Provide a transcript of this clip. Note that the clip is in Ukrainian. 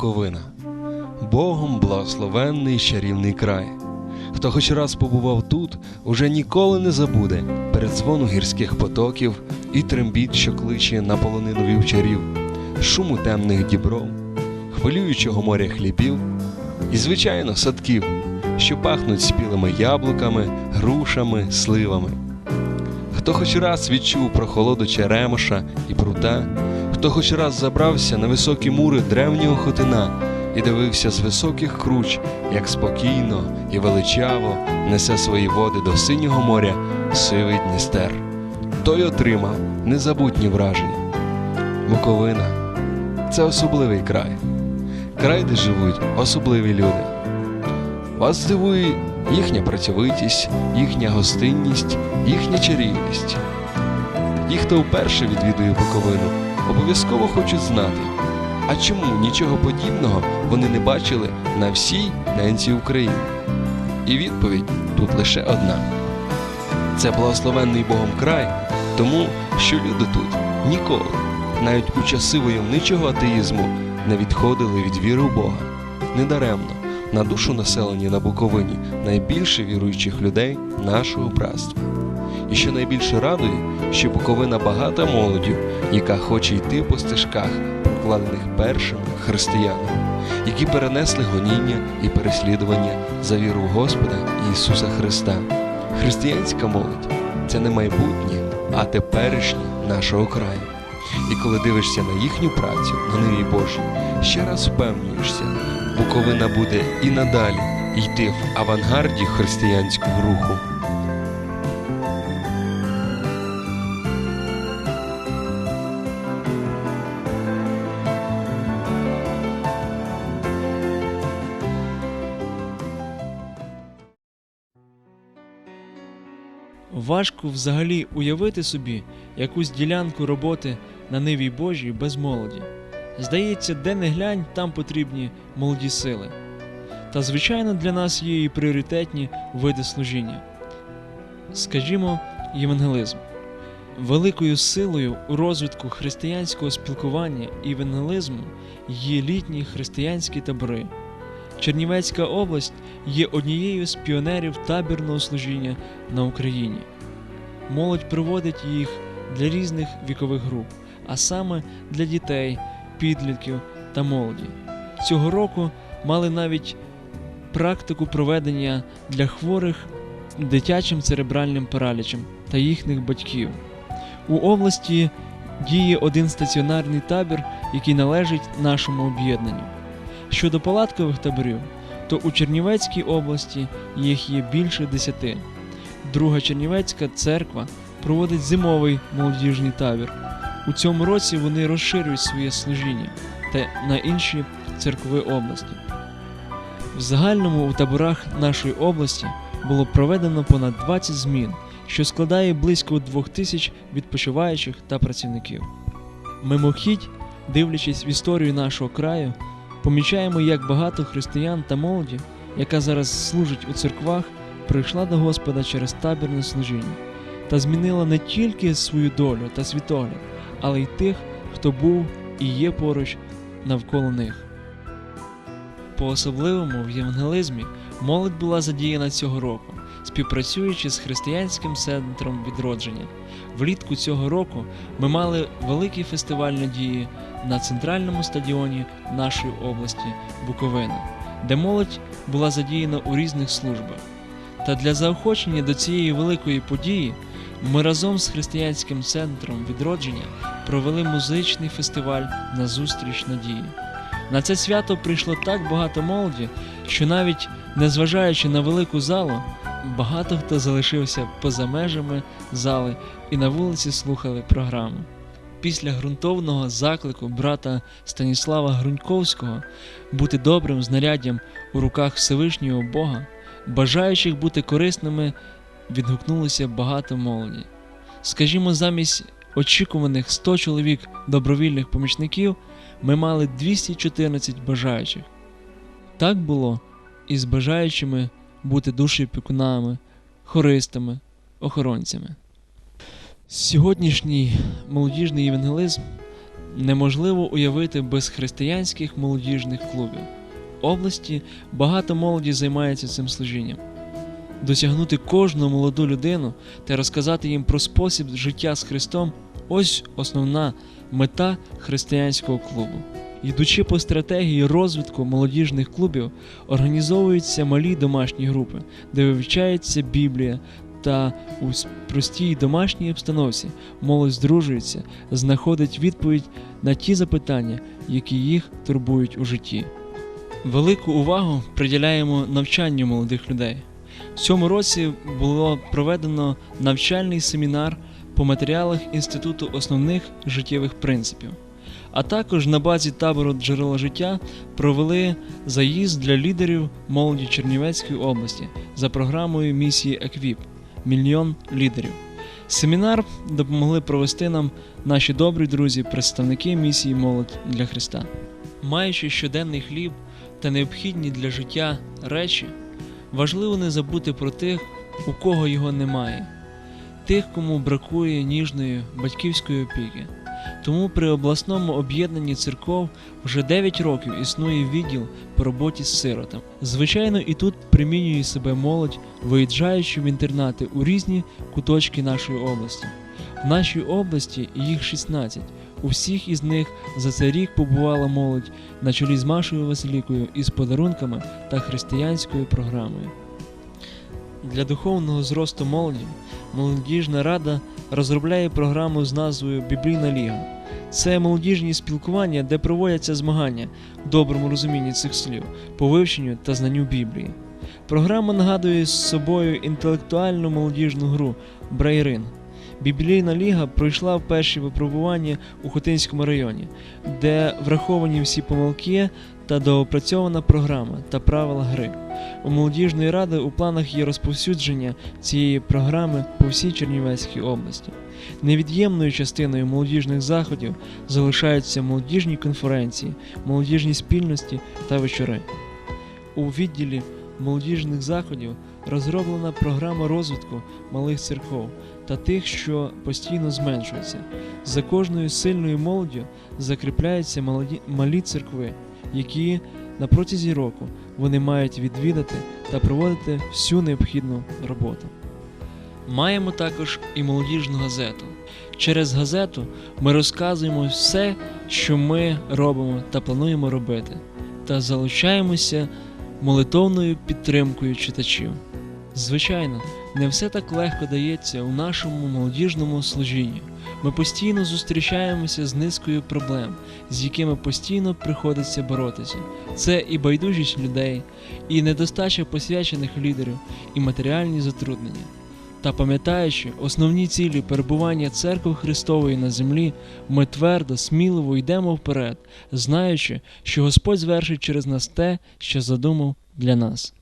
Буковина. Богом благословенний чарівний край. Хто хоч раз побував тут, уже ніколи не забуде передзвону гірських потоків і трембіт, що кличе на полонину вівчарів, шуму темних дібров, хвилюючого моря хлібів і, звичайно, садків, що пахнуть спілими яблуками, грушами, сливами. Хто хоч раз відчув прохолоду черемоша і прута, хто хоч раз забрався на високі мури древнього хотина і дивився з високих круч, як спокійно і величаво несе свої води до синього моря сивий Дністер. Той отримав незабутні враження. Буковина це особливий край, край, де живуть особливі люди. Вас здивує їхня працьовитість, їхня гостинність, їхня чарівність. Ті, хто вперше відвідує Буковину, обов'язково хочуть знати, а чому нічого подібного вони не бачили на всій ненці України. І відповідь тут лише одна: це благословенний Богом край, тому що люди тут ніколи, навіть у часи войовничого атеїзму, не відходили від віри в Бога. Недаремно на душу населення на Буковині найбільше віруючих людей нашого братства. І що найбільше радує, що Буковина багата молоддю, яка хоче йти по стежках, прокладених першими християнами, які перенесли гоніння і переслідування за віру Господа Ісуса Христа. Християнська молодь це не майбутнє, а теперішнє нашого краю. І коли дивишся на їхню працю на ниві Божій, ще раз впевнюєшся, Буковина буде і надалі йти в авангарді християнського руху. Важко взагалі уявити собі якусь ділянку роботи на ниві Божій без молоді. Здається, де не глянь, там потрібні молоді сили. Та звичайно для нас є і пріоритетні види служіння. Скажімо, євангелизм. Великою силою у розвитку християнського спілкування і евангелізму є літні християнські табори. Чернівецька область є однією з піонерів табірного служіння на Україні. Молодь проводить їх для різних вікових груп, а саме для дітей, підлітків та молоді. Цього року мали навіть практику проведення для хворих дитячим церебральним паралічем та їхніх батьків. У області діє один стаціонарний табір, який належить нашому об'єднанню. Щодо палаткових таборів, то у Чернівецькій області їх є більше десяти. Друга Чернівецька церква проводить зимовий молодіжний табір. У цьому році вони розширюють своє служіння та на інші церкви області. В загальному у таборах нашої області було проведено понад 20 змін, що складає близько 2000 відпочиваючих та працівників. Мимохідь, дивлячись в історію нашого краю, помічаємо, як багато християн та молоді, яка зараз служить у церквах, прийшла до Господа через табірне служіння та змінила не тільки свою долю та світогляд, але й тих, хто був і є поруч навколо них. По особливому в євангелизмі молодь була задіяна цього року, співпрацюючи з християнським центром відродження. Влітку цього року ми мали великий фестиваль надії на центральному стадіоні нашої області Буковина, де молодь була задіяна у різних службах. Та для заохочення до цієї великої події ми разом з християнським центром відродження провели музичний фестиваль на зустріч надії. На це свято прийшло так багато молоді, що навіть незважаючи на велику залу, багато хто залишився поза межами зали і на вулиці слухали програму. Після ґрунтовного заклику брата Станіслава Груньковського бути добрим знаряддям у руках Всевишнього Бога, бажаючих бути корисними відгукнулося багато молоді. Скажімо, замість очікуваних 100 чоловік добровільних помічників ми мали 214 бажаючих. Так було і з бажаючими бути душеопікунами, хористами, охоронцями. Сьогоднішній молодіжний євангелизм неможливо уявити без християнських молодіжних клубів. Області багато молоді займається цим служінням. Досягнути кожну молоду людину та розказати їм про спосіб життя з Христом ось основна мета християнського клубу. Йдучи по стратегії розвитку молодіжних клубів, організовуються малі домашні групи, де вивчається Біблія та у простій домашній обстановці молодь здружується, знаходить відповідь на ті запитання, які їх турбують у житті. Велику увагу приділяємо навчанню молодих людей. В цьому році було проведено навчальний семінар по матеріалах Інституту основних життєвих принципів. А також на базі табору джерела життя провели заїзд для лідерів молоді Чернівецької області за програмою місії Еквіп Мільйон лідерів. Семінар допомогли провести нам наші добрі друзі, представники місії Молодь для Христа. Маючи щоденний хліб та необхідні для життя речі, важливо не забути про тих, у кого його немає, тих, кому бракує ніжної батьківської опіки. Тому при обласному об'єднанні церков вже 9 років існує відділ по роботі з сиротами. Звичайно, і тут примінює себе молодь, виїжджаючи в інтернати у різні куточки нашої області. В нашій області їх 16. У всіх із них за цей рік побувала молодь на чолі з Машою Василікою із подарунками та християнською програмою. Для духовного зросту молоді молодіжна рада розробляє програму з назвою Біблійна ліга. Це молодіжні спілкування, де проводяться змагання в доброму розумінні цих слів, по вивченню та знанню Біблії. Програма нагадує з собою інтелектуальну молодіжну гру Брейрин. Біблійна ліга пройшла в перші випробування у Хотинському районі, де враховані всі помилки та доопрацьована програма та правила гри. У молодіжної ради у планах є розповсюдження цієї програми по всій Чернівецькій області. Невід'ємною частиною молодіжних заходів залишаються молодіжні конференції, молодіжні спільності та вечори. У відділі молодіжних заходів розроблена програма розвитку малих церков та тих, що постійно зменшуються. За кожною сильною молоддю закріпляються малі церкви, які на протязі року вони мають відвідати та проводити всю необхідну роботу. Маємо також і молодіжну газету. Через газету ми розказуємо все, що ми робимо та плануємо робити, та залучаємося молитовною підтримкою читачів. Звичайно, не все так легко дається у нашому молодіжному служінні. Ми постійно зустрічаємося з низкою проблем, з якими постійно приходиться боротися. Це і байдужість людей, і недостача посвячених лідерів, і матеріальні затруднення. Та пам'ятаючи основні цілі перебування церкви Христової на землі, ми твердо, сміливо йдемо вперед, знаючи, що Господь звершить через нас те, що задумав для нас.